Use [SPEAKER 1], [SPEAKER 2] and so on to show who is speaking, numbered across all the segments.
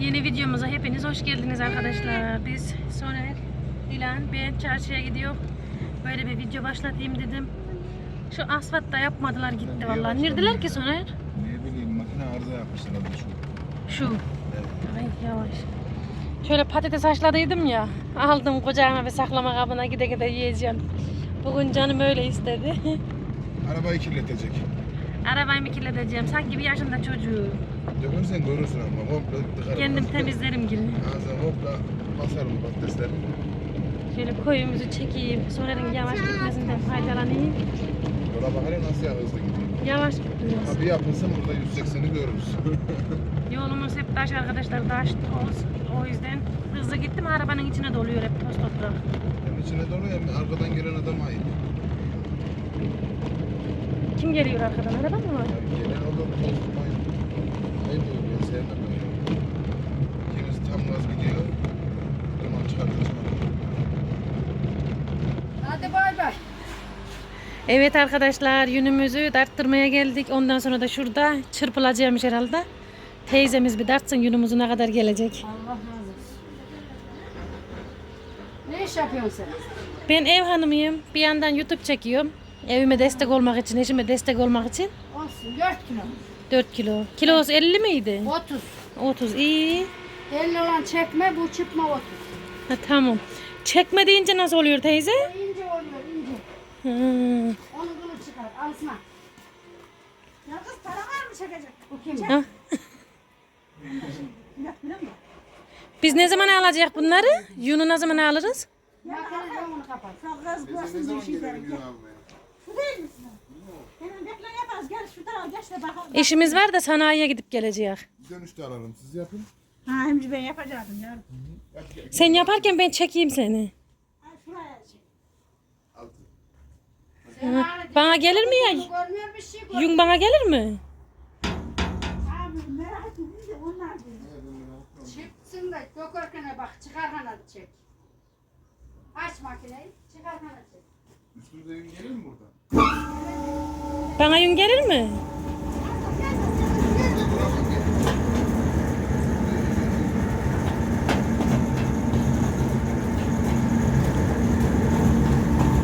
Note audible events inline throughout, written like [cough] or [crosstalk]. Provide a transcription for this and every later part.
[SPEAKER 1] Yeni videomuza hepiniz hoş geldiniz arkadaşlar. Biz Soner, Dilan, ben çarşıya gidiyor. Böyle bir video başlatayım dedim. Şu asfalt da yapmadılar gitti vallahi. Neredeler ki Soner?
[SPEAKER 2] Ne bileyim makine arıza yapmışlar adı şu.
[SPEAKER 1] Şu.
[SPEAKER 2] Evet.
[SPEAKER 1] Ay yavaş. Şöyle patates haşladıydım ya. Aldım kucağıma ve saklama kabına gide gide yiyeceğim. Bugün canım öyle istedi. [laughs]
[SPEAKER 2] Arabayı kirletecek.
[SPEAKER 1] Arabayı kirleteceğim? Sanki bir yaşında çocuğu.
[SPEAKER 2] Dökersen görürsün ama hopla tıkarım.
[SPEAKER 1] Kendim temizlerim gibi.
[SPEAKER 2] Ağzına hopla basarım patatesleri.
[SPEAKER 1] Şöyle koyumuzu çekeyim. Soner'in yavaş gitmesinden faydalanayım.
[SPEAKER 2] Yola bakarım nasıl ya hızlı gidiyor.
[SPEAKER 1] Yavaş.
[SPEAKER 2] Ama bir yapılsın burada 180'i görürüz. [laughs]
[SPEAKER 1] Yolumuz hep taş arkadaşlar taş toz. O yüzden hızlı gittim arabanın içine doluyor hep toz toprak.
[SPEAKER 2] hem içine dolu hem arkadan gelen adam ayıp.
[SPEAKER 1] Kim geliyor arkadan? Araba mı var?
[SPEAKER 2] Gelen toz ayıp. Ayıp diyor ben sevmem. Kimisi tam gaz gidiyor. Duman çıkartır.
[SPEAKER 3] Hadi bay bay.
[SPEAKER 1] Evet arkadaşlar yünümüzü darttırmaya geldik. Ondan sonra da şurada çırpılacakmış herhalde. Teyzemiz bir dartsın yünümüzü ne kadar gelecek.
[SPEAKER 3] Allah razı olsun. Ne iş yapıyorsun sen?
[SPEAKER 1] Ben ev hanımıyım. Bir yandan YouTube çekiyorum. Evime destek olmak için, eşime destek olmak için.
[SPEAKER 3] Olsun 4 kilo.
[SPEAKER 1] 4 kilo. Kilosu 50 miydi?
[SPEAKER 3] 30.
[SPEAKER 1] 30 iyi.
[SPEAKER 3] 50 olan çekme bu çıkma 30.
[SPEAKER 1] Ha, tamam. Çekme deyince nasıl oluyor teyze?
[SPEAKER 3] İnce oluyor ince.
[SPEAKER 1] Hı.
[SPEAKER 3] Onu bunu çıkar. Alsana. Ya kız para var mı çekecek? Bu kim?
[SPEAKER 1] Ha. [laughs] Biz ne zaman alacak bunları? Yunu ne zaman alırız?
[SPEAKER 3] Makineyle onu kapat.
[SPEAKER 4] Kız
[SPEAKER 2] Biz ne
[SPEAKER 4] görsün bir
[SPEAKER 2] zaman
[SPEAKER 4] şey
[SPEAKER 2] gelelim
[SPEAKER 4] derim.
[SPEAKER 2] gün almaya?
[SPEAKER 4] Şu değil misin? Hemen bekle yapaz. Gel şu tarafa geç de bakalım.
[SPEAKER 1] İşimiz var da sanayiye gidip geleceğiz.
[SPEAKER 2] Dönüşte ararım siz yapın.
[SPEAKER 4] Ha hem ben yapacaktım ya.
[SPEAKER 1] Sen yaparken ben çekeyim seni.
[SPEAKER 4] Ha, şuraya çek.
[SPEAKER 3] Hani
[SPEAKER 1] Bana gelir mi ya?
[SPEAKER 3] Görmüyor bir şey.
[SPEAKER 1] Yün bana gelir mi?
[SPEAKER 4] Abi merak ettim de onlar diyor.
[SPEAKER 3] Çıksın da dökerken bak çıkarken çek. Aç makineyi çıkarken çek.
[SPEAKER 2] Üstümüze evin gelir mi burada?
[SPEAKER 1] Bana yün gelir mi?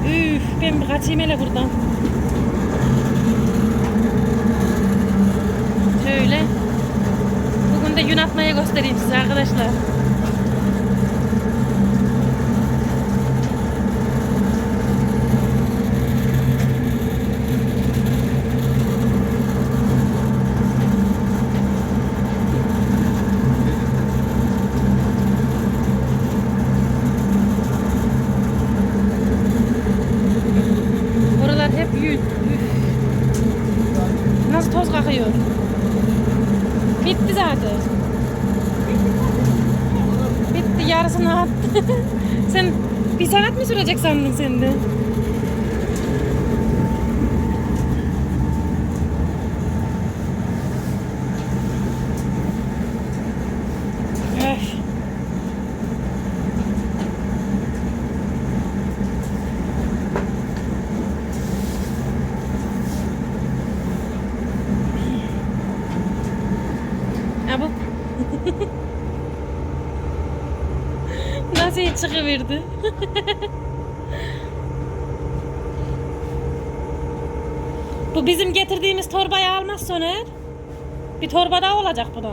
[SPEAKER 1] Üf, ben bir kaçayım hele buradan. Şöyle. Bugün de yün atmayı göstereyim size arkadaşlar. Oralar hep yün. Üf. Nasıl toz kalkıyor? Bitti zaten. Bitti yarısını attı. sen bir saat mi sürecek sandın sen de? Öf. Ha bu. Nasıl iyi çıkıverdi? bu bizim getirdiğimiz torbayı almaz Soner. Bir torba daha olacak bu da.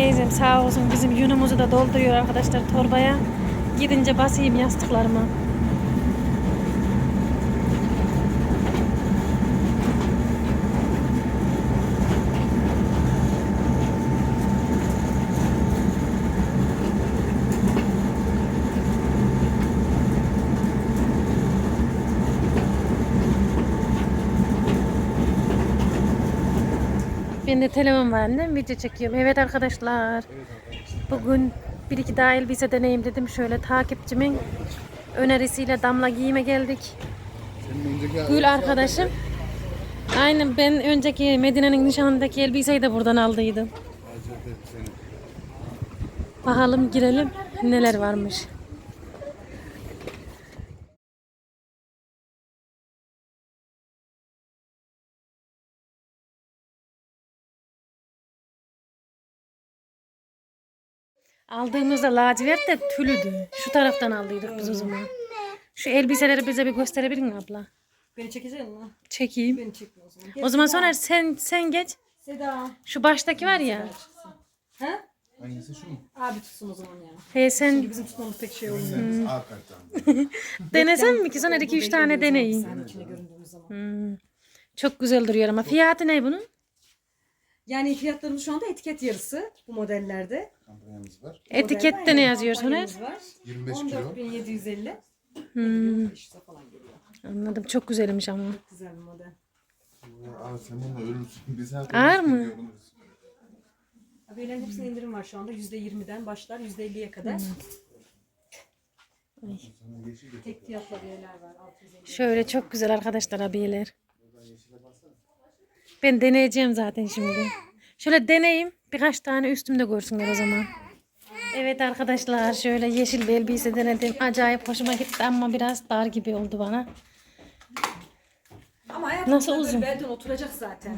[SPEAKER 1] Teyzem sağ olsun bizim yünümüzü de dolduruyor arkadaşlar torbaya. Gidince basayım yastıklarıma. Ben de telefon var annem video çekiyorum. Evet arkadaşlar. Bugün bir iki daha elbise deneyim dedim. Şöyle takipçimin önerisiyle damla giyime geldik. Gül arkadaşım. Aynen ben önceki Medine'nin nişanındaki elbiseyi de buradan aldıydım. Bakalım girelim neler varmış. Aldığımızda lacivert de tülüdü. Şu taraftan aldıydık biz o zaman. Şu elbiseleri bize bir gösterebilir misin abla?
[SPEAKER 4] Beni çekecek mi?
[SPEAKER 1] Çekeyim.
[SPEAKER 4] Beni çekme o zaman.
[SPEAKER 1] O zaman Soner sen sen geç.
[SPEAKER 4] Seda.
[SPEAKER 1] Şu baştaki var ya.
[SPEAKER 4] He?
[SPEAKER 2] Hangisi şu mu?
[SPEAKER 4] Abi tutsun o zaman ya.
[SPEAKER 1] He sen
[SPEAKER 4] Bizim tutmamız pek şey olmuyor.
[SPEAKER 2] Hmm. [laughs]
[SPEAKER 1] Denesen mi ki Soner iki üç tane deneyin.
[SPEAKER 4] Sen içine göründüğümüz zaman.
[SPEAKER 1] Hmm. Çok güzel duruyor ama fiyatı ne bunun?
[SPEAKER 4] Yani fiyatlarımız şu anda etiket yarısı bu modellerde.
[SPEAKER 2] Kampanyamız var.
[SPEAKER 1] Etikette ne yazıyor Soner?
[SPEAKER 4] Soner? Var.
[SPEAKER 2] 25 kilo.
[SPEAKER 4] 14.750.
[SPEAKER 1] Hmm,
[SPEAKER 4] 500'e falan geliyor.
[SPEAKER 1] anladım. Çok güzelmiş ama.
[SPEAKER 4] Güzel bir model.
[SPEAKER 2] Aa, sen bununla ölürsün. [laughs] Biz zaten
[SPEAKER 1] Ağır mı?
[SPEAKER 2] biliyoruz.
[SPEAKER 4] Abilerin hepsine indirim var şu anda. %20'den başlar %50'ye kadar.
[SPEAKER 2] Sana yeşil de
[SPEAKER 4] Tek fiyatlı abiyeler var. 650.
[SPEAKER 1] Şöyle çok güzel arkadaşlar abiyeler. Ben deneyeceğim zaten şimdi. Şöyle deneyeyim. Birkaç tane üstümde görsünler o zaman. Evet arkadaşlar şöyle yeşil bir elbise denedim. Acayip hoşuma gitti ama biraz dar gibi oldu bana.
[SPEAKER 4] Ama hayatım
[SPEAKER 1] Nasıl uzun?
[SPEAKER 4] belden oturacak zaten.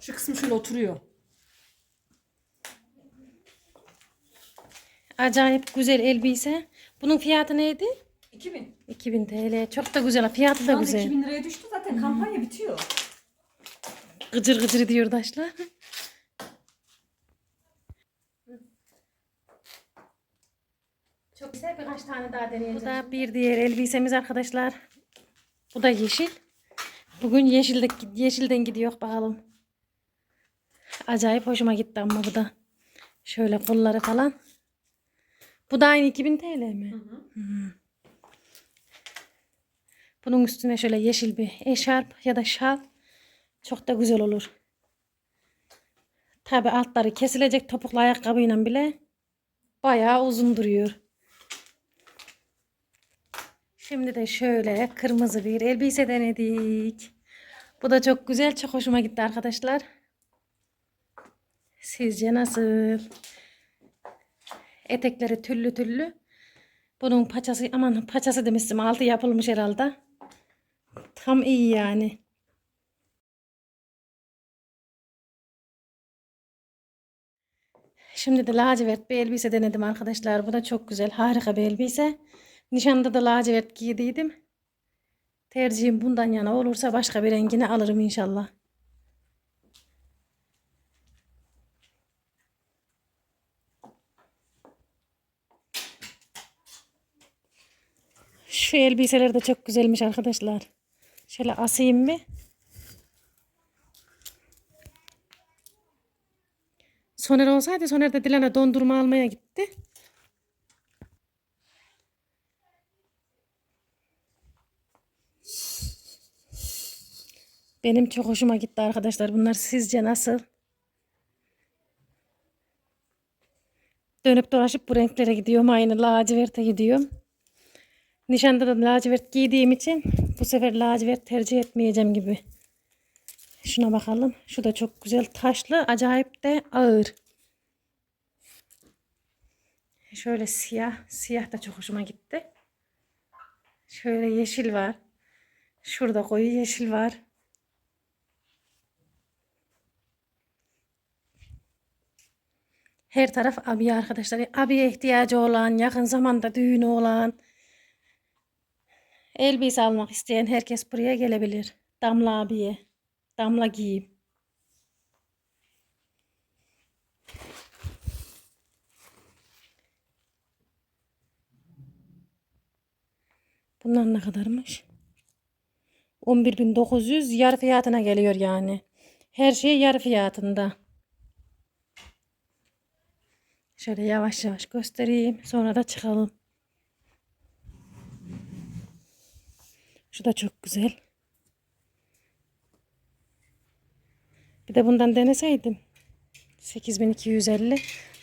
[SPEAKER 4] Şu kısmı şöyle oturuyor.
[SPEAKER 1] Acayip güzel elbise. Bunun fiyatı neydi?
[SPEAKER 4] 2000.
[SPEAKER 1] 2000 TL. Çok da güzel. Fiyatı da
[SPEAKER 4] Şu
[SPEAKER 1] güzel.
[SPEAKER 4] 2000 liraya düştü zaten kampanya bitiyor.
[SPEAKER 1] Gıcır gıcır diyor taşlar. Çok güzel birkaç tane daha deneyeceğim. Bu da bir diğer elbisemiz arkadaşlar. Bu da yeşil. Bugün yeşilde, yeşilden gidiyor bakalım. Acayip hoşuma gitti ama bu da. Şöyle kolları falan. Bu da aynı 2000 TL mi? Hmm. Bunun üstüne şöyle yeşil bir eşarp ya da şal. Çok da güzel olur. Tabi altları kesilecek topuklu ayakkabıyla bile bayağı uzun duruyor. Şimdi de şöyle kırmızı bir elbise denedik. Bu da çok güzel, çok hoşuma gitti arkadaşlar. Sizce nasıl? Etekleri tüllü tüllü. Bunun paçası, aman paçası demiştim altı yapılmış herhalde. Tam iyi yani. Şimdi de lacivert bir elbise denedim arkadaşlar. Bu da çok güzel. Harika bir elbise. Nişanda da lacivert giydiydim. Tercihim bundan yana olursa başka bir rengini alırım inşallah. Şu elbiseler de çok güzelmiş arkadaşlar. Şöyle asayım mı? Soner olsaydı Soner de Dilan'a dondurma almaya gitti. Benim çok hoşuma gitti arkadaşlar. Bunlar sizce nasıl? Dönüp dolaşıp bu renklere gidiyorum. Aynı laciverte gidiyorum. Nişanda da lacivert giydiğim için bu sefer lacivert tercih etmeyeceğim gibi. Şuna bakalım. Şu da çok güzel taşlı. Acayip de ağır. Şöyle siyah. Siyah da çok hoşuma gitti. Şöyle yeşil var. Şurada koyu yeşil var. Her taraf abiye arkadaşlar. Abiye ihtiyacı olan, yakın zamanda düğünü olan, elbise almak isteyen herkes buraya gelebilir. Damla abiye. Damla giyim. Bunlar ne kadarmış? 11.900 yarı fiyatına geliyor yani. Her şey yarı fiyatında. Şöyle yavaş yavaş göstereyim. Sonra da çıkalım. Şu da çok güzel. Bir de bundan deneseydim. 8250.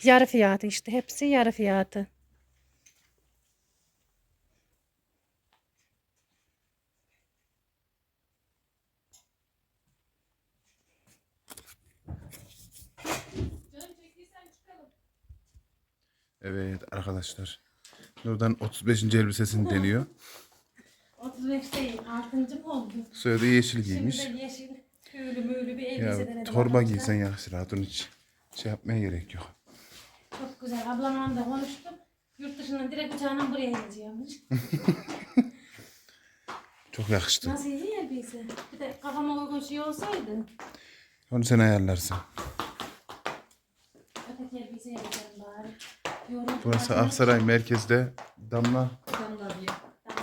[SPEAKER 1] Yarı fiyatı işte. Hepsi yarı fiyatı.
[SPEAKER 2] Evet arkadaşlar. Nurdan 35. elbisesini deniyor.
[SPEAKER 1] 35 değil. 6. mı oldu?
[SPEAKER 2] Soyadı yeşil giymiş.
[SPEAKER 1] Şimdi de yeşil tüylü müylü bir elbise
[SPEAKER 2] Ya
[SPEAKER 1] denedim
[SPEAKER 2] torba
[SPEAKER 1] arkadaşlar.
[SPEAKER 2] giysen yakışır hatun hiç. Şey yapmaya gerek yok.
[SPEAKER 1] Çok güzel. Ablamla da konuştum. Yurt dışından direkt uçağından buraya geleceğimiş. [laughs]
[SPEAKER 2] Çok yakıştı.
[SPEAKER 1] Nasıl iyi elbise? Bir de kafama uygun şey olsaydı.
[SPEAKER 2] Onu sen ayarlarsın.
[SPEAKER 1] Öteki elbiseyi yapacağım bari. Yoruldum
[SPEAKER 2] Burası. Aksaray merkezde Damla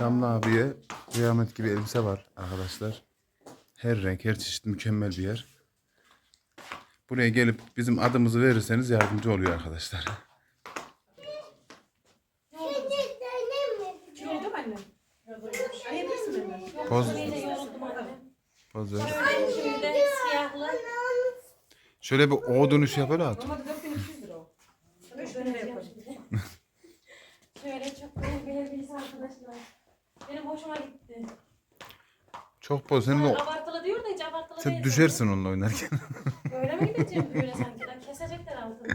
[SPEAKER 2] Damla abiye kıyamet gibi elbise var arkadaşlar. Her renk, her çeşit mükemmel bir yer. Buraya gelip bizim adımızı verirseniz yardımcı oluyor arkadaşlar. Poz, poz ver.
[SPEAKER 1] Şöyle
[SPEAKER 2] bir O dönüşü yap öyle at.
[SPEAKER 4] Ama 4200 lira o.
[SPEAKER 1] Şöyle çok güzel bir elbise arkadaşlar. Benim hoşuma gitti.
[SPEAKER 2] Çok poz. Sen, de,
[SPEAKER 1] Abartılı diyor da hiç abartılı
[SPEAKER 2] sen
[SPEAKER 1] değil.
[SPEAKER 2] düşersin onunla oynarken. [laughs]
[SPEAKER 1] Böyle mi gideceğim böyle sanki? Lan kesecekler altını.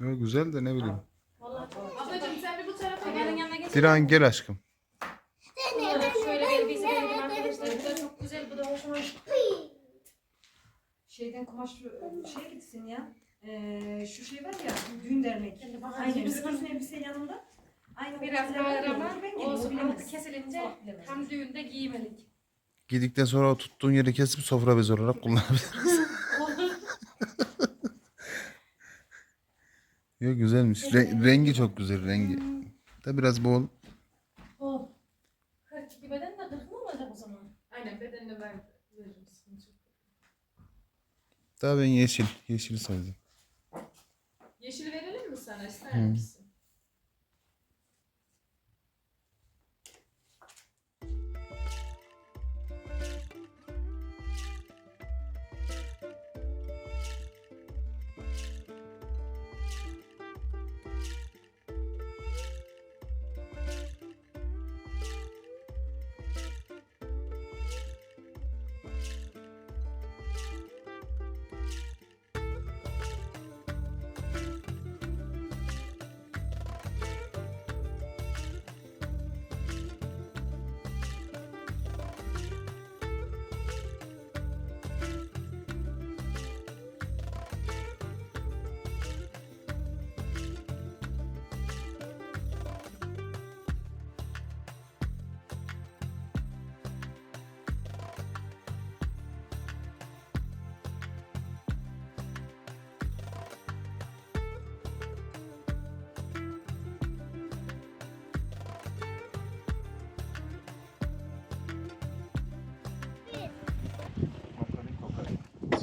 [SPEAKER 2] Yok, güzel de ne bileyim.
[SPEAKER 1] Vallahi çok Ablacığım sen bir bu tarafa gelin yanına geç.
[SPEAKER 2] Dilan gel aşkım.
[SPEAKER 1] Şöyle bir elbise denedim arkadaşlar. Bu da çok güzel. Bu da hoşuma gitti.
[SPEAKER 4] Şeyden kumaş şeye gitsin ya. Ee, şu şey var ya düğün dernek.
[SPEAKER 1] Elbise.
[SPEAKER 4] bizim elbise yanında. Aynı
[SPEAKER 1] Biraz
[SPEAKER 4] elbise var
[SPEAKER 1] ağır
[SPEAKER 4] ya,
[SPEAKER 1] ama
[SPEAKER 4] ben geliyorum,
[SPEAKER 1] olsun altı kesilince tam düğünde giymelik.
[SPEAKER 2] Gidikten sonra o tuttuğun yeri kesip sofra bezi olarak kullanabiliriz. [laughs] Yok güzelmiş. Re- rengi çok güzel rengi. Da biraz bol.
[SPEAKER 1] Oh. 42 beden de 40 mı olacak o zaman?
[SPEAKER 5] Aynen bedenini ben veririm sıkıntı yok.
[SPEAKER 2] Daha ben yeşil. Yeşili sevdim.
[SPEAKER 5] Yeşil verelim mi sana ister misin?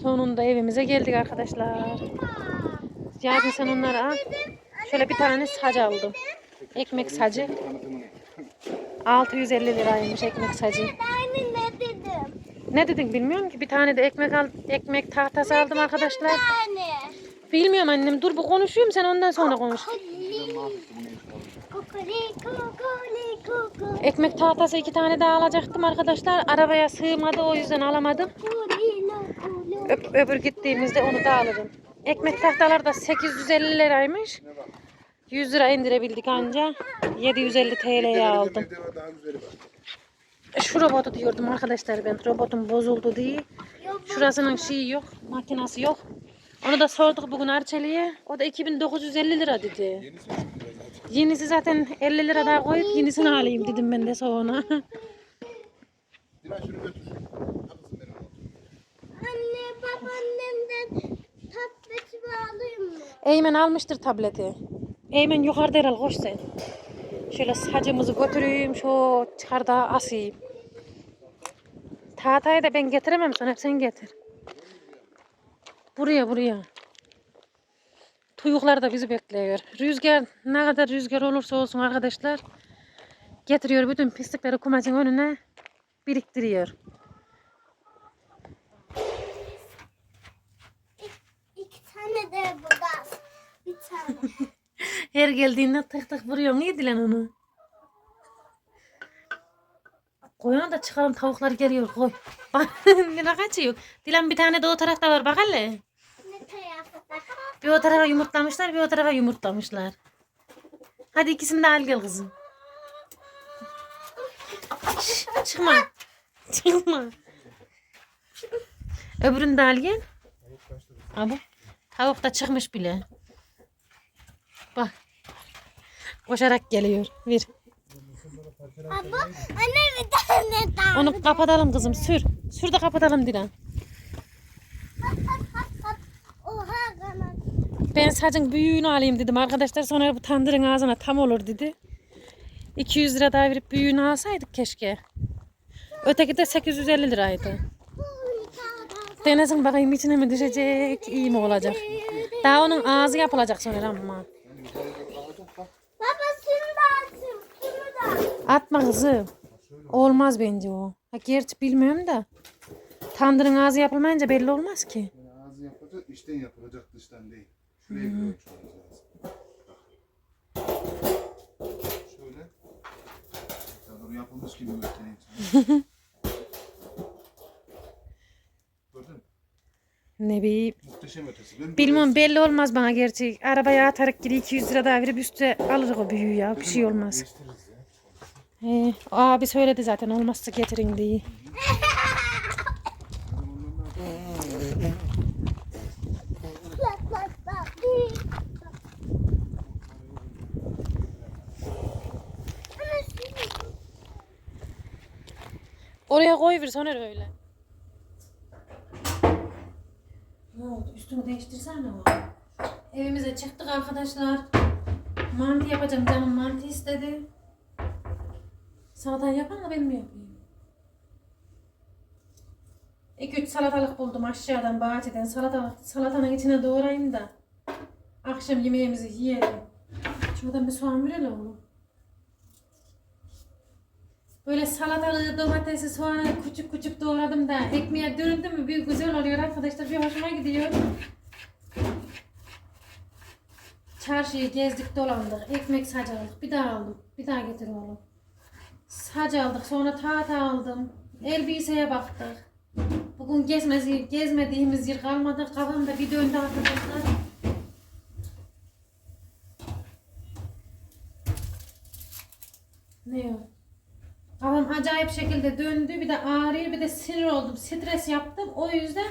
[SPEAKER 1] Sonunda evimize geldik arkadaşlar. Yarın sen onları al. Şöyle bir tane sac aldım. Ekmek sacı. 650 liraymış ekmek sacı.
[SPEAKER 6] Ne dedim?
[SPEAKER 1] Ne dedin bilmiyorum ki. Bir tane de ekmek al, ekmek tahtası aldım arkadaşlar. Bilmiyorum annem. Dur bu konuşuyorum sen ondan sonra konuş. Ekmek tahtası iki tane daha alacaktım arkadaşlar. Arabaya sığmadı o yüzden alamadım. Öp, öbür gittiğimizde onu da alırım. Ekmek tahtaları da 850 liraymış. 100 lira indirebildik anca. 750 TL'ye aldım. Şu robotu diyordum arkadaşlar ben. Robotum bozuldu diye. Şurasının şeyi yok. Makinası yok. Onu da sorduk bugün Arçeli'ye. O da 2950 lira dedi. Yenisi zaten 50 lira daha koyup yenisini alayım dedim ben de sonra.
[SPEAKER 6] Anne babaannemden tabletimi alayım mı?
[SPEAKER 1] Eymen almıştır tableti. Eymen yukarıda herhal koş sen. Şöyle sacımızı götüreyim şu çıkarda asayım. Tahtayı da ben getiremem sana hep sen getir. Buraya buraya. Tuyuklar da bizi bekliyor. Rüzgar ne kadar rüzgar olursa olsun arkadaşlar getiriyor bütün pislikleri kumacın önüne biriktiriyor.
[SPEAKER 6] İki tane de burada. tane. [laughs]
[SPEAKER 1] Her geldiğinde tık tık vuruyorum. Niye Dilan onu? Koy onu da çıkalım tavuklar geliyor koy. [laughs] Bak Dilan kaçıyor. Dilan bir tane de o tarafta var bak hele.
[SPEAKER 6] Ne tarafta?
[SPEAKER 1] Bir o tarafa yumurtlamışlar bir o tarafa yumurtlamışlar. Hadi ikisini de al gel kızım. Şş, çıkma. Çıkma. [laughs] Öbürünü de al gel. Abi. Tavuk da çıkmış bile. Bak. Koşarak geliyor. Bir.
[SPEAKER 6] Baba, anne bir tane daha.
[SPEAKER 1] Onu kapatalım kızım. Sür. Sür de kapatalım Dilan. Ben sacın büyüğünü alayım dedim arkadaşlar. Sonra bu tandırın ağzına tam olur dedi. 200 lira daha verip büyüğünü alsaydık keşke. Öteki de 850 liraydı. Denesin bakayım içine mi düşecek, iyi mi olacak. Daha onun ağzı yapılacak sonra ama.
[SPEAKER 6] Baba şunu da atayım. Şunu da.
[SPEAKER 1] Atma kızım. Olmaz bence o. Ha, gerçi bilmiyorum da. Tandırın ağzı yapılmayınca belli olmaz ki.
[SPEAKER 2] Ağzı yapılacak, içten yapılacak, dıştan değil. Şuraya. Bak. Şöyle. Çadır yapılmış gibi göstereyim [laughs] sana. Gördün mü?
[SPEAKER 1] Ne bileyim.
[SPEAKER 2] Muhteşem ötesi. Ben
[SPEAKER 1] Bilmem belli olmaz bana gerçi. Arabaya atarak geri 200 lira daha verip üstte alırız o büyüğü ya. Bir şey olmaz.
[SPEAKER 2] Değiştiririz ya.
[SPEAKER 1] He, o abi söyledi zaten olmazsa getirin diye.
[SPEAKER 6] Bak bak bak. Anne şunu.
[SPEAKER 1] Oraya koy bir sonra öyle. Ne oldu? Üstümü değiştirsene o. Evimize çıktık arkadaşlar. Mantı yapacağım. Canım mantı istedi. Salata yapan da ben mi yapayım? İki üç salatalık buldum aşağıdan bahçeden. Salatalık, salatanın içine doğrayayım da. Akşam yemeğimizi yiyelim. Şuradan bir soğan verelim oğlum. Böyle salatalığı, domatesi, soğanı küçük küçük doğradım da ekmeğe düründü mü bir güzel oluyor arkadaşlar. Bir hoşuma gidiyor. Çarşıyı gezdik dolandık. Ekmek sac aldık. Bir daha aldım. Bir daha getir oğlum. Sac aldık. Sonra tahta aldım. Elbiseye baktık. Bugün gezmezi, gezmediğimiz yer kalmadı. Kafamda bir döndü arkadaşlar. Ne o? Kafam acayip şekilde döndü. Bir de ağrıyor, bir de sinir oldum. Stres yaptım. O yüzden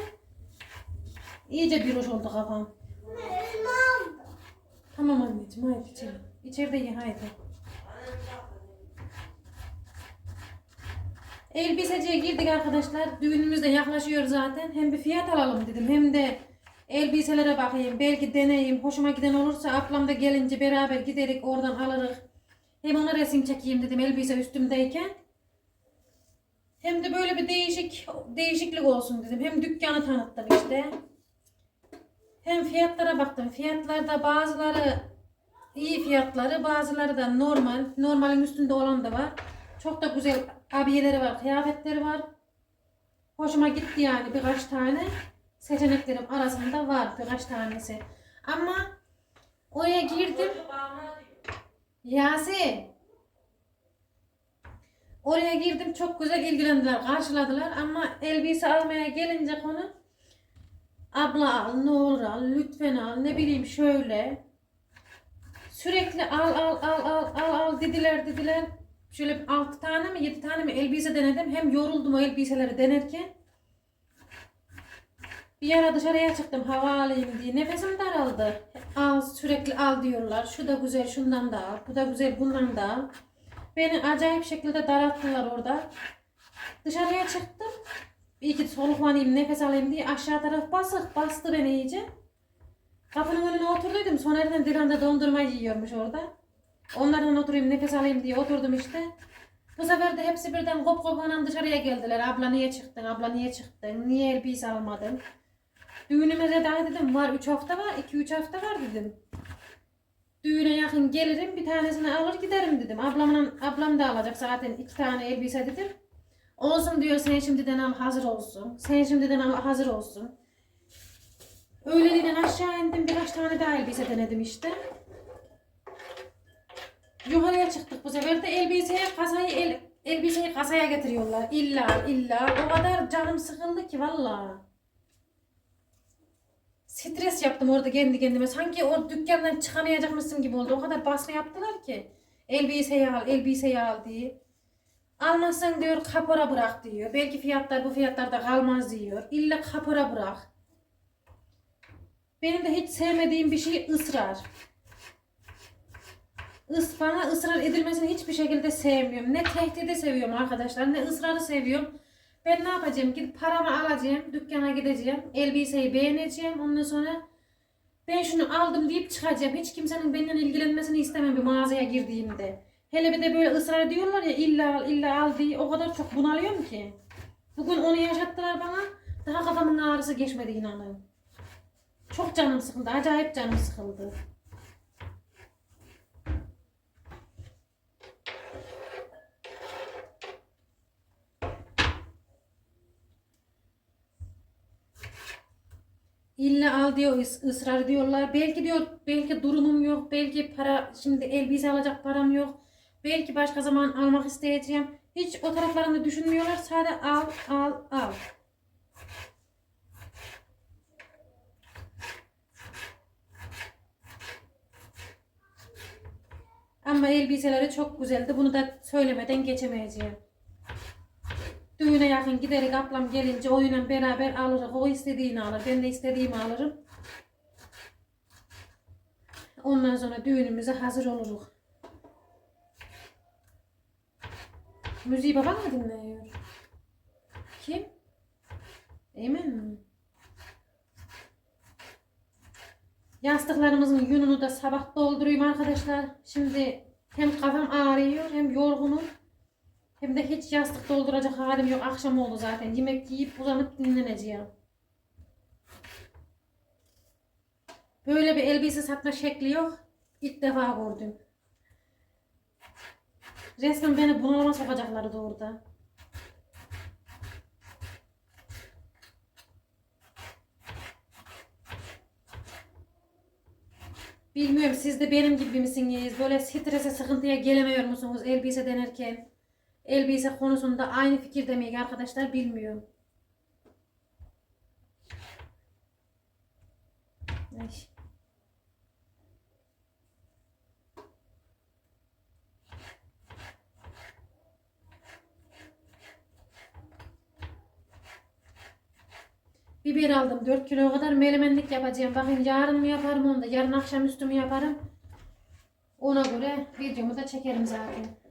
[SPEAKER 1] iyice bir hoş oldu kafam. Tamam anneciğim haydi içeri. İçeride ye haydi. Elbiseciye girdik arkadaşlar. Düğünümüz de yaklaşıyor zaten. Hem bir fiyat alalım dedim. Hem de elbiselere bakayım. Belki deneyeyim. Hoşuma giden olursa ablam da gelince beraber giderik oradan alırız. Hem ona resim çekeyim dedim elbise üstümdeyken. Hem de böyle bir değişik değişiklik olsun dedim. Hem dükkanı tanıttım işte. Hem fiyatlara baktım. Fiyatlarda bazıları iyi fiyatları, bazıları da normal. Normalin üstünde olan da var. Çok da güzel abiyeleri var, kıyafetleri var. Hoşuma gitti yani birkaç tane. Seçeneklerim arasında var birkaç tanesi. Ama oraya girdim. Yasin. Oraya girdim çok güzel ilgilendiler, karşıladılar ama elbise almaya gelince konu abla al, ne olur al, lütfen al, ne bileyim şöyle. Sürekli al al al al al al dediler dediler. Şöyle 6 tane mi 7 tane mi elbise denedim. Hem yoruldum o elbiseleri denerken. Bir ara dışarıya çıktım hava alayım diye. Nefesim daraldı. Al sürekli al diyorlar. Şu da güzel şundan da al. Bu da güzel bundan da al. Beni acayip şekilde daralttılar orada. Dışarıya çıktım. Bir iki soluklanayım nefes alayım diye aşağı taraf basık bastı beni iyice. Kapının önüne oturduydum. Soner'den Dilan'da dondurma yiyormuş orada. Onlardan oturayım nefes alayım diye oturdum işte. Bu sefer de hepsi birden kop kop dışarıya geldiler. Abla niye çıktın? Abla niye çıktın? Niye elbise almadın? Düğünümüze daha dedim var 3 hafta var 2-3 hafta var dedim. Düğüne yakın gelirim bir tanesini alır giderim dedim. Ablamla, ablam da alacak zaten iki tane elbise dedim. Olsun diyor sen şimdiden al hazır olsun. Sen şimdiden al hazır olsun. Öğleliğden aşağı indim. Birkaç tane daha elbise denedim işte. Yukarıya çıktık bu sefer de elbiseye kasayı el, elbiseyi kasaya getiriyorlar. İlla illa. O kadar canım sıkıldı ki valla. Stres yaptım orada kendi kendime. Sanki o dükkandan çıkamayacakmışım gibi oldu. O kadar baskı yaptılar ki. Elbiseyi al, elbiseyi al diye. Almazsan diyor kapora bırak diyor. Belki fiyatlar bu fiyatlarda kalmaz diyor. İlla kapora bırak. Benim de hiç sevmediğim bir şey ısrar. Is, bana ısrar edilmesini hiçbir şekilde sevmiyorum. Ne tehdidi seviyorum arkadaşlar ne ısrarı seviyorum. Ben ne yapacağım? Gidip paramı alacağım, dükkana gideceğim, elbiseyi beğeneceğim. Ondan sonra ben şunu aldım deyip çıkacağım. Hiç kimsenin benimle ilgilenmesini istemem bir mağazaya girdiğimde. Hele bir de böyle ısrar ediyorlar ya illa al, illa al diye o kadar çok bunalıyorum ki. Bugün onu yaşattılar bana. Daha kafamın ağrısı geçmedi inanın. Çok canım sıkıldı. Acayip canım sıkıldı. İlla al diyor ıs- ısrar diyorlar. Belki diyor belki durumum yok. Belki para şimdi elbise alacak param yok. Belki başka zaman almak isteyeceğim. Hiç o taraflarını düşünmüyorlar. Sadece al al al. Ama elbiseleri çok güzeldi. Bunu da söylemeden geçemeyeceğim. Düğüne yakın giderek ablam gelince oyunla beraber alırız. O istediğini alır. Ben de istediğimi alırım. Ondan sonra düğünümüze hazır oluruz. Müziği babam mı dinliyor? Kim? Emin mi? Yastıklarımızın yününü de sabah doldurayım arkadaşlar. Şimdi hem kafam ağrıyor hem yorgunum. Hem de hiç yastık dolduracak halim yok. Akşam oldu zaten. Yemek yiyip uzanıp dinleneceğim. Böyle bir elbise satma şekli yok. İlk defa gördüm. Resmen beni bunalıma sokacaklardı orada. Bilmiyorum siz de benim gibi misiniz? Böyle strese sıkıntıya gelemiyor musunuz elbise denerken? Elbise konusunda aynı fikirde miyiz arkadaşlar bilmiyorum. Ay. Biber aldım 4 kilo kadar melemenlik yapacağım. Bakın yarın mı yaparım onu da yarın akşam üstü mü yaparım. Ona göre videomu da çekerim zaten.